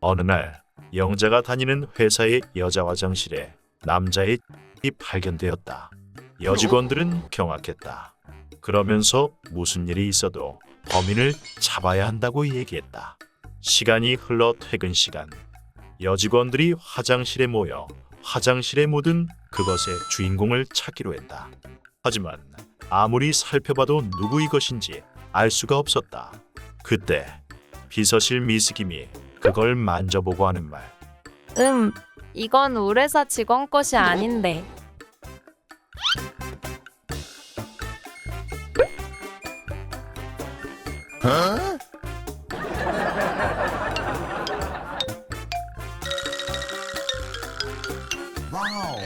어느 날 영자가 다니는 회사의 여자 화장실에 남자의 이 발견되었다. 여직원들은 경악했다. 그러면서 무슨 일이 있어도 범인을 잡아야 한다고 얘기했다. 시간이 흘러 퇴근 시간. 여직원들이 화장실에 모여 화장실에 묻은 그것의 주인공을 찾기로 했다. 하지만 아무리 살펴봐도 누구 이것인지 알 수가 없었다. 그때 비서실 미스김이 그걸 만져보고 하는 말. 음, 이건 우레사 직원 것이 아닌데. 어? 와우.